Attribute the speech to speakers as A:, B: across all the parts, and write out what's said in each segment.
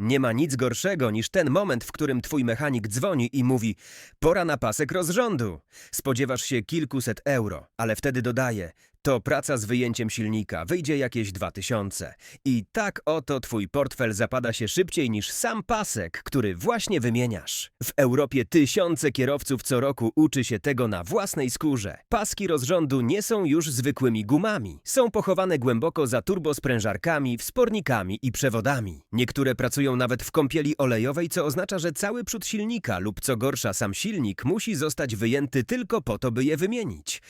A: Nie ma nic gorszego niż ten moment, w którym twój mechanik dzwoni i mówi: Pora na pasek rozrządu. Spodziewasz się kilkuset euro, ale wtedy dodaje: To praca z wyjęciem silnika, wyjdzie jakieś dwa tysiące. I tak oto twój portfel zapada się szybciej niż sam pasek, który właśnie wymieniasz. W Europie tysiące kierowców co roku uczy się tego na własnej skórze. Paski rozrządu nie są już zwykłymi gumami. Są pochowane głęboko za turbosprężarkami, wspornikami i przewodami. Niektóre pracują nawet w kąpieli olejowej, co oznacza, że cały przód silnika lub co gorsza sam silnik musi zostać wyjęty tylko po to, by je wymienić.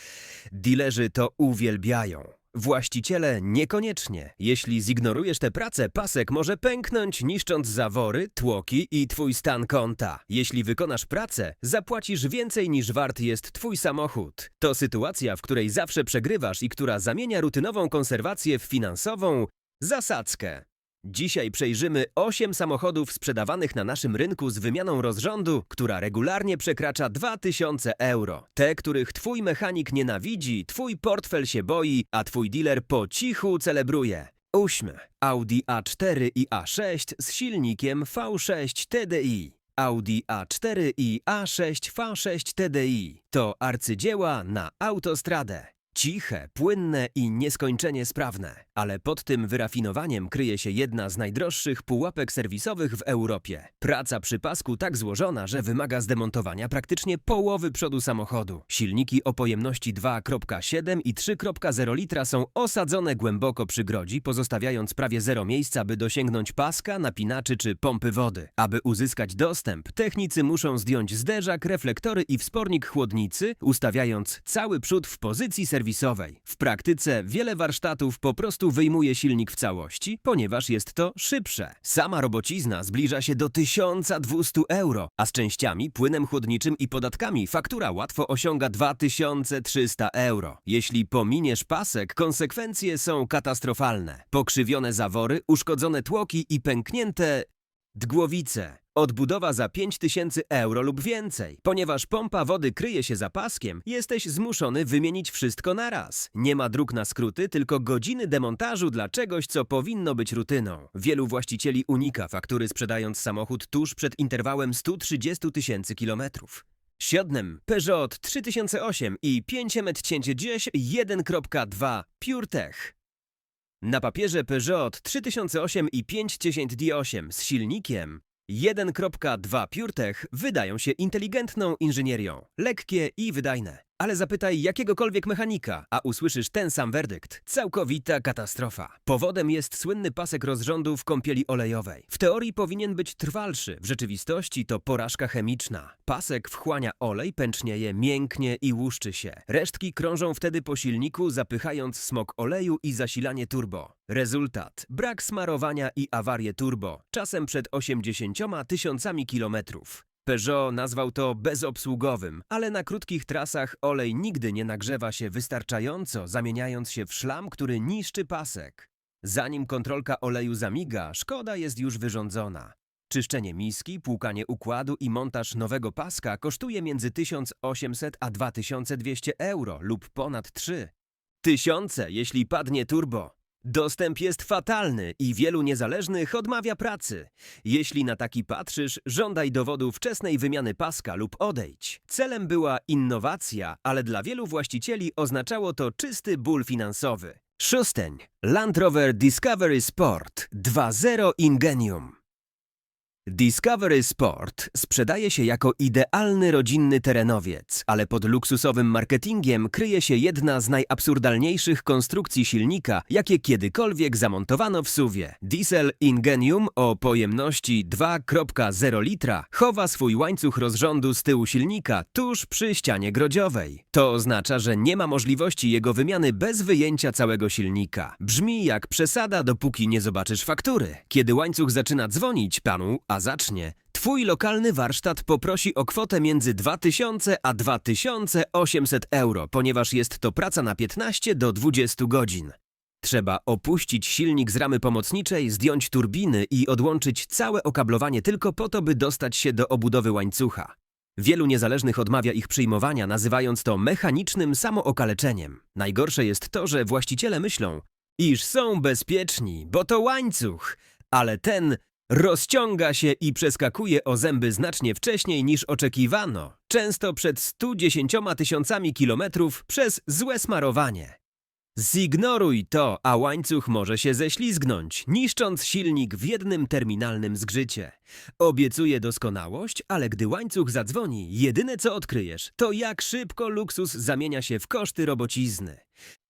A: Dilerzy to uwielbiają. Właściciele niekoniecznie. Jeśli zignorujesz tę pracę, pasek może pęknąć, niszcząc zawory, tłoki i twój stan konta. Jeśli wykonasz pracę, zapłacisz więcej niż wart jest twój samochód. To sytuacja, w której zawsze przegrywasz i która zamienia rutynową konserwację w finansową zasadzkę. Dzisiaj przejrzymy 8 samochodów sprzedawanych na naszym rynku z wymianą rozrządu, która regularnie przekracza 2000 euro. Te, których twój mechanik nienawidzi, twój portfel się boi, a twój dealer po cichu celebruje. Ósmy. Audi A4 i A6 z silnikiem V6 TDI. Audi A4 i A6 V6 TDI to arcydzieła na autostradę. Ciche, płynne i nieskończenie sprawne, ale pod tym wyrafinowaniem kryje się jedna z najdroższych pułapek serwisowych w Europie. Praca przy pasku tak złożona, że wymaga zdemontowania praktycznie połowy przodu samochodu. Silniki o pojemności 2,7 i 3,0 litra są osadzone głęboko przy grodzi, pozostawiając prawie zero miejsca, by dosięgnąć paska, napinaczy czy pompy wody. Aby uzyskać dostęp, technicy muszą zdjąć zderzak, reflektory i wspornik chłodnicy, ustawiając cały przód w pozycji serwisowej. W praktyce wiele warsztatów po prostu wyjmuje silnik w całości, ponieważ jest to szybsze. Sama robocizna zbliża się do 1200 euro, a z częściami, płynem chłodniczym i podatkami faktura łatwo osiąga 2300 euro. Jeśli pominiesz pasek, konsekwencje są katastrofalne. Pokrzywione zawory, uszkodzone tłoki i pęknięte Dgłowice. Odbudowa za 5000 euro lub więcej. Ponieważ pompa wody kryje się za paskiem, jesteś zmuszony wymienić wszystko naraz. Nie ma dróg na skróty, tylko godziny demontażu dla czegoś, co powinno być rutyną. Wielu właścicieli unika faktury sprzedając samochód tuż przed interwałem 130 tysięcy kilometrów. Siódmym Peugeot 3008 i 510 1.2 PureTech. Na papierze Peugeot 3008 i 510D8 z silnikiem 1.2 PureTech wydają się inteligentną inżynierią, lekkie i wydajne. Ale zapytaj jakiegokolwiek mechanika, a usłyszysz ten sam werdykt. Całkowita katastrofa. Powodem jest słynny pasek rozrządu w kąpieli olejowej. W teorii powinien być trwalszy, w rzeczywistości to porażka chemiczna. Pasek wchłania olej, pęcznieje, mięknie i łuszczy się. Resztki krążą wtedy po silniku, zapychając smok oleju i zasilanie turbo. Rezultat: brak smarowania i awarie turbo, czasem przed 80 tysiącami kilometrów. Peugeot nazwał to bezobsługowym, ale na krótkich trasach olej nigdy nie nagrzewa się wystarczająco, zamieniając się w szlam, który niszczy pasek. Zanim kontrolka oleju zamiga, szkoda jest już wyrządzona. Czyszczenie miski, płukanie układu i montaż nowego paska kosztuje między 1800 a 2200 euro lub ponad 3. Tysiące, jeśli padnie turbo. Dostęp jest fatalny i wielu niezależnych odmawia pracy. Jeśli na taki patrzysz, żądaj dowodu wczesnej wymiany paska lub odejdź. Celem była innowacja, ale dla wielu właścicieli oznaczało to czysty ból finansowy. Szósteń. Land Rover Discovery Sport 2.0 Ingenium. Discovery Sport sprzedaje się jako idealny rodzinny terenowiec, ale pod luksusowym marketingiem kryje się jedna z najabsurdalniejszych konstrukcji silnika, jakie kiedykolwiek zamontowano w suwie. Diesel Ingenium o pojemności 2,0 litra chowa swój łańcuch rozrządu z tyłu silnika tuż przy ścianie grodziowej. To oznacza, że nie ma możliwości jego wymiany bez wyjęcia całego silnika. Brzmi jak przesada, dopóki nie zobaczysz faktury. Kiedy łańcuch zaczyna dzwonić panu, a zacznie, twój lokalny warsztat poprosi o kwotę między 2000 a 2800 euro, ponieważ jest to praca na 15 do 20 godzin. Trzeba opuścić silnik z ramy pomocniczej, zdjąć turbiny i odłączyć całe okablowanie tylko po to, by dostać się do obudowy łańcucha. Wielu niezależnych odmawia ich przyjmowania, nazywając to mechanicznym samookaleczeniem. Najgorsze jest to, że właściciele myślą, iż są bezpieczni, bo to łańcuch, ale ten rozciąga się i przeskakuje o zęby znacznie wcześniej niż oczekiwano, często przed 110 tysiącami kilometrów przez złe smarowanie. Zignoruj to, a łańcuch może się ześlizgnąć, niszcząc silnik w jednym terminalnym zgrzycie. Obiecuję doskonałość, ale gdy łańcuch zadzwoni, jedyne co odkryjesz, to jak szybko luksus zamienia się w koszty robocizny.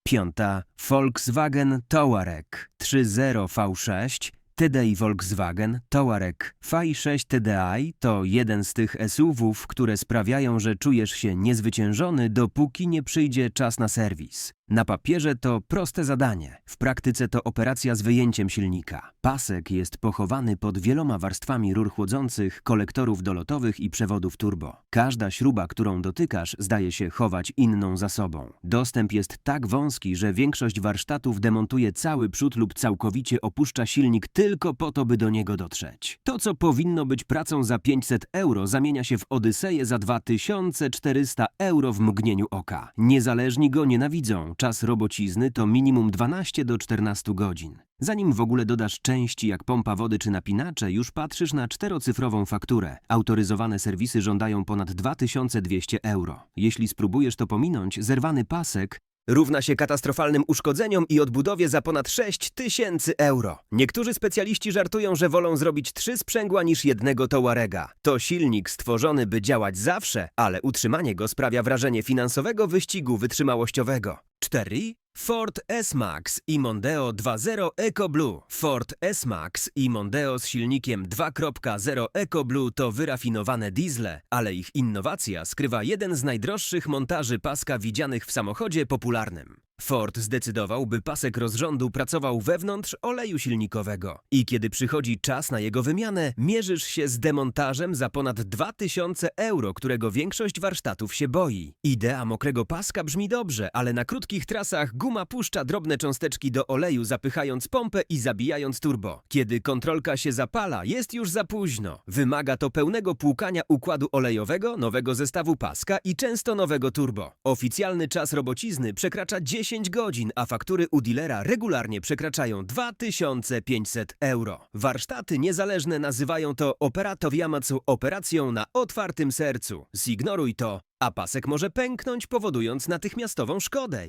A: Piąta Volkswagen Touareg 3.0 V6 TDI Volkswagen Touareg V6 TDI to jeden z tych SUV-ów, które sprawiają, że czujesz się niezwyciężony, dopóki nie przyjdzie czas na serwis. Na papierze to proste zadanie, w praktyce to operacja z wyjęciem silnika. Pasek jest pochowany pod wieloma warstwami rur chłodzących, kolektorów dolotowych i przewodów turbo. Każda śruba, którą dotykasz, zdaje się chować inną za sobą. Dostęp jest tak wąski, że większość warsztatów demontuje cały przód lub całkowicie opuszcza silnik tylko po to, by do niego dotrzeć. To, co powinno być pracą za 500 euro, zamienia się w Odyseję za 2400 euro w mgnieniu oka. Niezależni go nienawidzą. Czas robocizny to minimum 12 do 14 godzin. Zanim w ogóle dodasz części jak pompa wody czy napinacze, już patrzysz na czterocyfrową fakturę. Autoryzowane serwisy żądają ponad 2200 euro. Jeśli spróbujesz to pominąć, zerwany pasek równa się katastrofalnym uszkodzeniom i odbudowie za ponad 6 tysięcy euro. Niektórzy specjaliści żartują, że wolą zrobić trzy sprzęgła niż jednego Touarega. To silnik stworzony, by działać zawsze, ale utrzymanie go sprawia wrażenie finansowego wyścigu wytrzymałościowego. 4. Ford S-Max i Mondeo 2.0 EcoBlue. Ford S-Max i Mondeo z silnikiem 2.0 EcoBlue to wyrafinowane diesle, ale ich innowacja skrywa jeden z najdroższych montaży paska widzianych w samochodzie popularnym. Ford zdecydował, by pasek rozrządu pracował wewnątrz oleju silnikowego. I kiedy przychodzi czas na jego wymianę, mierzysz się z demontażem za ponad 2000 euro, którego większość warsztatów się boi. Idea mokrego paska brzmi dobrze, ale na krótkich trasach guma puszcza drobne cząsteczki do oleju, zapychając pompę i zabijając turbo. Kiedy kontrolka się zapala, jest już za późno. Wymaga to pełnego płukania układu olejowego, nowego zestawu paska i często nowego turbo. Oficjalny czas robocizny przekracza 10 godzin, a faktury u dealera regularnie przekraczają 2500 euro. Warsztaty niezależne nazywają to operato Yamacu operacją na otwartym sercu. Zignoruj to, a pasek może pęknąć, powodując natychmiastową szkodę.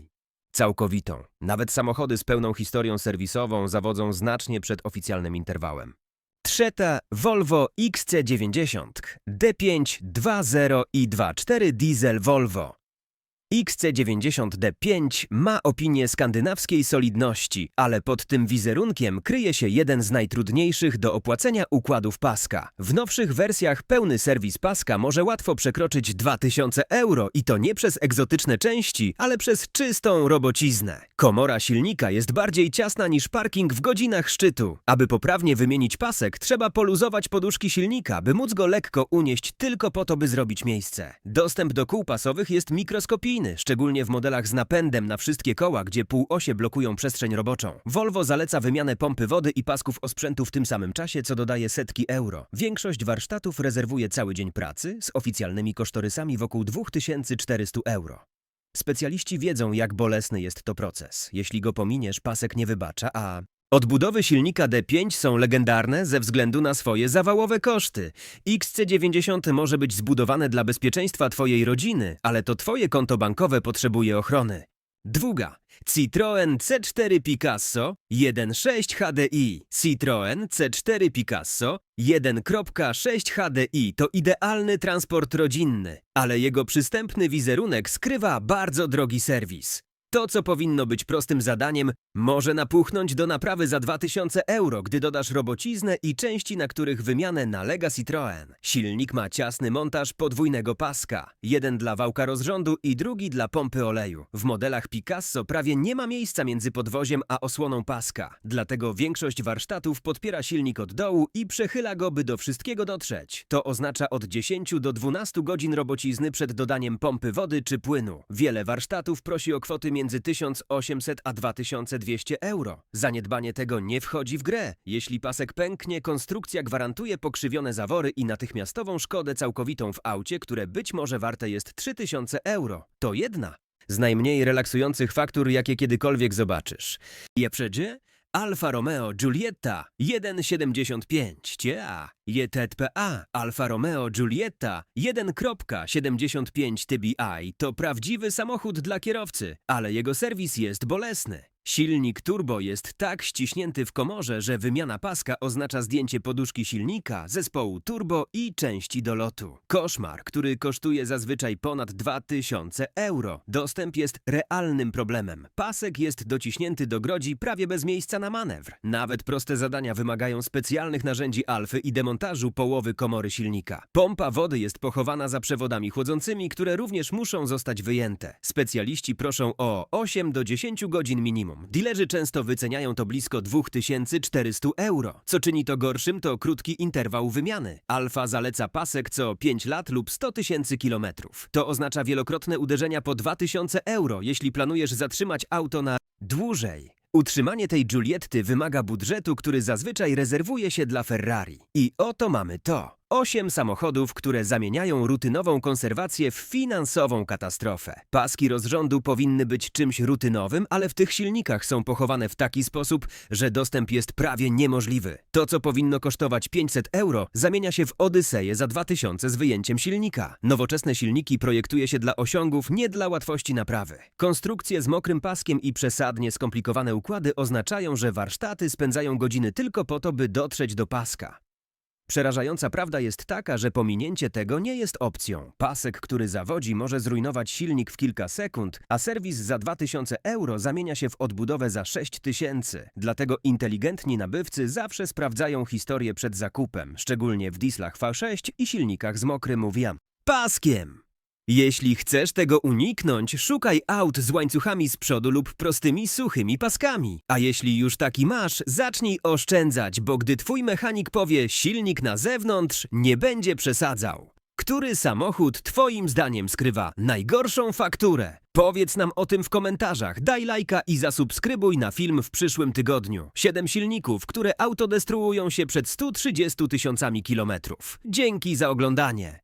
A: Całkowitą. Nawet samochody z pełną historią serwisową zawodzą znacznie przed oficjalnym interwałem. Trzeta Volvo XC90 D5 2.0 i 2.4 diesel Volvo. XC90D5 ma opinię skandynawskiej solidności, ale pod tym wizerunkiem kryje się jeden z najtrudniejszych do opłacenia układów paska. W nowszych wersjach pełny serwis paska może łatwo przekroczyć 2000 euro i to nie przez egzotyczne części, ale przez czystą robociznę. Komora silnika jest bardziej ciasna niż parking w godzinach szczytu. Aby poprawnie wymienić pasek, trzeba poluzować poduszki silnika, by móc go lekko unieść tylko po to, by zrobić miejsce. Dostęp do kół pasowych jest mikroskopijny, szczególnie w modelach z napędem na wszystkie koła, gdzie półosie blokują przestrzeń roboczą. Volvo zaleca wymianę pompy wody i pasków osprzętu w tym samym czasie, co dodaje setki euro. Większość warsztatów rezerwuje cały dzień pracy z oficjalnymi kosztorysami wokół 2400 euro. Specjaliści wiedzą, jak bolesny jest to proces. Jeśli go pominiesz, pasek nie wybacza, a Odbudowy silnika D5 są legendarne ze względu na swoje zawałowe koszty. XC90 może być zbudowane dla bezpieczeństwa Twojej rodziny, ale to Twoje konto bankowe potrzebuje ochrony. Dwuga. Citroen C4 Picasso 1.6 HDI. Citroen C4 Picasso 1.6 HDI to idealny transport rodzinny, ale jego przystępny wizerunek skrywa bardzo drogi serwis. To, co powinno być prostym zadaniem, może napuchnąć do naprawy za 2000 euro, gdy dodasz robociznę i części, na których wymianę nalega Citroën. Silnik ma ciasny montaż podwójnego paska. Jeden dla wałka rozrządu i drugi dla pompy oleju. W modelach Picasso prawie nie ma miejsca między podwoziem a osłoną paska. Dlatego większość warsztatów podpiera silnik od dołu i przechyla go, by do wszystkiego dotrzeć. To oznacza od 10 do 12 godzin robocizny przed dodaniem pompy wody czy płynu. Wiele warsztatów prosi o kwoty między 1800 a 2200 euro. Zaniedbanie tego nie wchodzi w grę. Jeśli pasek pęknie, konstrukcja gwarantuje pokrzywione zawory i natychmiastową szkodę całkowitą w aucie, które być może warte jest 3000 euro. To jedna z najmniej relaksujących faktur, jakie kiedykolwiek zobaczysz. Je przejdzie? Alfa Romeo Giulietta 1,75 cia. JTPA Alfa Romeo Giulietta 1.75 TBI to prawdziwy samochód dla kierowcy, ale jego serwis jest bolesny. Silnik turbo jest tak ściśnięty w komorze, że wymiana paska oznacza zdjęcie poduszki silnika, zespołu turbo i części do lotu. Koszmar, który kosztuje zazwyczaj ponad 2000 euro. Dostęp jest realnym problemem. Pasek jest dociśnięty do grodzi prawie bez miejsca na manewr. Nawet proste zadania wymagają specjalnych narzędzi alfy i demontażu połowy komory silnika. Pompa wody jest pochowana za przewodami chłodzącymi, które również muszą zostać wyjęte. Specjaliści proszą o 8 do 10 godzin minimum. Dilerzy często wyceniają to blisko 2400 euro. Co czyni to gorszym, to krótki interwał wymiany. Alfa zaleca pasek co 5 lat lub 100 tysięcy kilometrów. To oznacza wielokrotne uderzenia po 2000 euro, jeśli planujesz zatrzymać auto na dłużej. Utrzymanie tej Giulietty wymaga budżetu, który zazwyczaj rezerwuje się dla Ferrari. I oto mamy to. Osiem samochodów, które zamieniają rutynową konserwację w finansową katastrofę. Paski rozrządu powinny być czymś rutynowym, ale w tych silnikach są pochowane w taki sposób, że dostęp jest prawie niemożliwy. To, co powinno kosztować 500 euro, zamienia się w Odyseję za 2000 z wyjęciem silnika. Nowoczesne silniki projektuje się dla osiągów, nie dla łatwości naprawy. Konstrukcje z mokrym paskiem i przesadnie skomplikowane układy oznaczają, że warsztaty spędzają godziny tylko po to, by dotrzeć do paska. Przerażająca prawda jest taka, że pominięcie tego nie jest opcją. Pasek, który zawodzi, może zrujnować silnik w kilka sekund, a serwis za 2000 euro zamienia się w odbudowę za 6000. Dlatego inteligentni nabywcy zawsze sprawdzają historię przed zakupem, szczególnie w dieslach V6 i silnikach z mokrym UVM. Paskiem! Jeśli chcesz tego uniknąć, szukaj aut z łańcuchami z przodu lub prostymi, suchymi paskami. A jeśli już taki masz, zacznij oszczędzać, bo gdy twój mechanik powie silnik na zewnątrz, nie będzie przesadzał. Który samochód twoim zdaniem skrywa najgorszą fakturę? Powiedz nam o tym w komentarzach, daj lajka i zasubskrybuj na film w przyszłym tygodniu. 7 silników, które autodestruują się przed 130 tysiącami kilometrów. Dzięki za oglądanie.